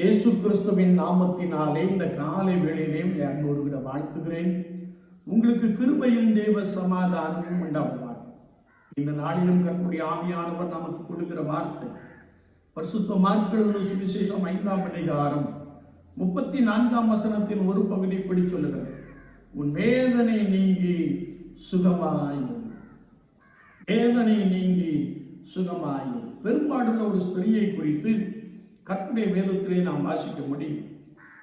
இயேசு கிறிஸ்துவின் நாமத்தினாலே இந்த காலை வேளையிலே உங்களை அன்போடு வாழ்த்துகிறேன். உங்களுக்கு கிருபையும் தேவ சமாதானமும் உண்டாகுவார் இந்த நாளிலும் கற்புடைய ஆவியானவர் நமக்கு கொடுக்கிற வார்த்தை. பரிசுத்த மார்க்கிறது சுவிசேஷம் ஐந்தாம் அதிகாரம் முப்பத்தி நான்காம் வசனத்தின் ஒரு பகுதி இப்படி சொல்லுகிறது. உன் வேதனை நீங்கி சுகமாய் வேதனை நீங்கி சுகமாய் பெரும்பாடுள்ள ஒரு ஸ்திரியை குறித்து கற்புடைய வேதத்திலே நாம் வாசிக்க முடியும்.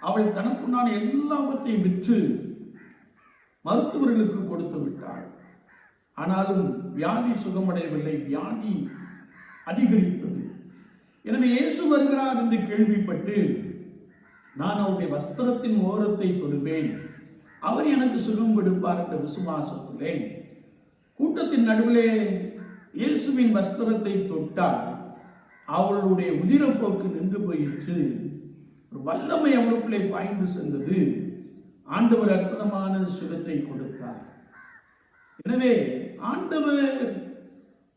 அவள் தனக்குண்டான எல்லாவற்றையும் விற்று மருத்துவர்களுக்கு கொடுத்து விட்டாள். ஆனாலும் வியாதி சுகமடையவில்லை. வியாதி அதிகரித்தது. எனவே இயேசு வருகிறார் என்று கேள்விப்பட்டு நான் அவருடைய வஸ்திரத்தின் ஓரத்தை தொடுவேன். அவர் எனக்கு சுகம் கொடுப்பார் என்ற விசுவாசத்துள்ளேன். கூட்டத்தின் நடுவிலே இயேசுவின் வஸ்திரத்தை தொட்டால் அவளுடைய உதிரப்போக்கு நின்று போயிற்று. ஒரு வல்லமை அவளுக்குள்ளே பாய்ந்து சென்றது. ஆண்டவர் அற்புதமான சுகத்தை கொடுத்தார். எனவே ஆண்டவர்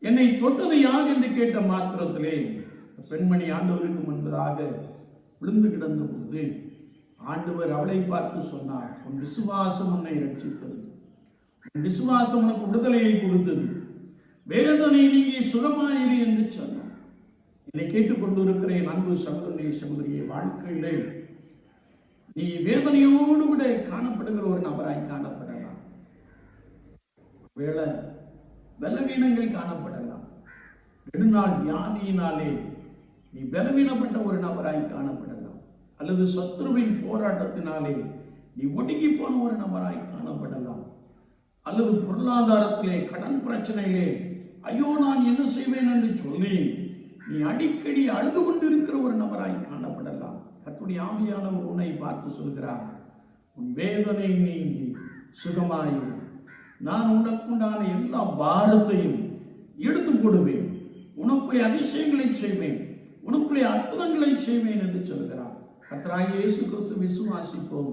என்னை தொட்டது யார் என்று கேட்ட மாத்திரத்திலே பெண்மணி ஆண்டவருக்கு முன்பதாக விழுந்து கிடந்த பொழுது ஆண்டவர் அவளை பார்த்து சொன்னார் உன் விசுவாசம் உன்னை ரட்சித்தது உன் விசுவாசம் உனக்கு விடுதலையை கொடுத்தது. வேதனை நீங்கி சுகமாயிரு என்று சொன்னார். என்னை கேட்டுக்கொண்டிருக்கிற என் அன்பு சகோதரனை சகோதரியை வாழ்க்கையிலே நீ வேதனையோடு கூட காணப்படுகிற ஒரு நபராய் காணப்படலாம். வேலை பலவீனங்கள் காணப்படலாம். நெடுநாள் வியாதியினாலே நீ பலவீனப்பட்ட ஒரு நபராய் காணப்படலாம். அல்லது சத்ருவின் போராட்டத்தினாலே நீ ஒடுங்கி போன ஒரு நபராய் காணப்படலாம். அல்லது பொருளாதாரத்திலே கடன் பிரச்சனையிலே ஐயோ நான் என்ன செய்வேன்? என்று சொல்லி நீ அடிக்கடி அழுது கொண்டிருக்கிற ஒரு நபராய் காணப்படலாம். கத்துடைய ஆவியானவர் உன்னை பார்த்து சொல்கிறார் உன் வேதனை நீங்கி சுகமாய் நான் உனக்குண்டான எல்லா பாரத்தையும் எடுத்து போடுவேன் உனக்குள்ளே அதிசயங்களை செய்வேன். உனக்குள்ளே அற்புதங்களை செய்வேன் என்று சொல்கிறார். கர்த்தராகிய இயேசு கிறிஸ்து விசுவாசிப்போம்.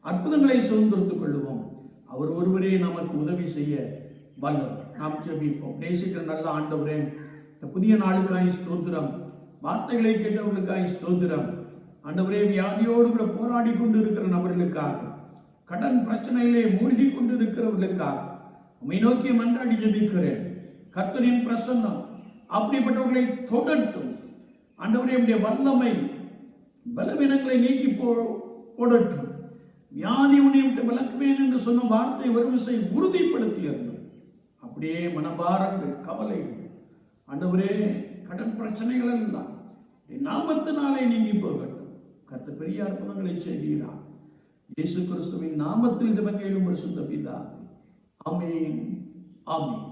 அற்புதங்களை சுதந்திரத்துக் கொள்ளுவோம். அவர் ஒருவரே நமக்கு உதவி செய்ய வல்லவர். நாம் ஜெபிப்போம். நேசிக்கிற நல்ல ஆண்டவரே இந்த புதிய நாளுக்காய் ஸ்தோத்திரம். வார்த்தைகளை கேட்டவர்களுக்காய் ஸ்தோத்திரம். ஆண்டவரே வியாதியோடு கூட போராடி கொண்டு இருக்கிற நபர்களுக்காக கடன் பிரச்சனையிலே மூழ்கி கொண்டு இருக்கிறவர்களுக்காக உண்மை நோக்கி மன்றாடி ஜபிக்கிறேன். கர்த்தரின் பிரசன்னம் அப்படிப்பட்டவர்களை தொடட்டும். ஆண்டவரே வல்லமை பலவீனங்களை நீக்கி போ போடட்டும். வியாதி உன்னை விட்டு விளக்குவேன் என்று சொன்ன வார்த்தை ஒரு விசை உறுதிப்படுத்தியிருந்தோம் அப்படியே மனபாரங்கள் கவலைகள் ஆண்டவரே கடன் பிரச்சனைகள் எல்லாம் நாமத்தினாலே நீங்கி போகட்டும். கத்த பெரிய அற்புதங்களை செய்கிறார் இயேசு கிறிஸ்துவின் நாமத்தில் ஜெபங்கேலும் பரிசுத்த பிதா ஆமீன். ஆமென்.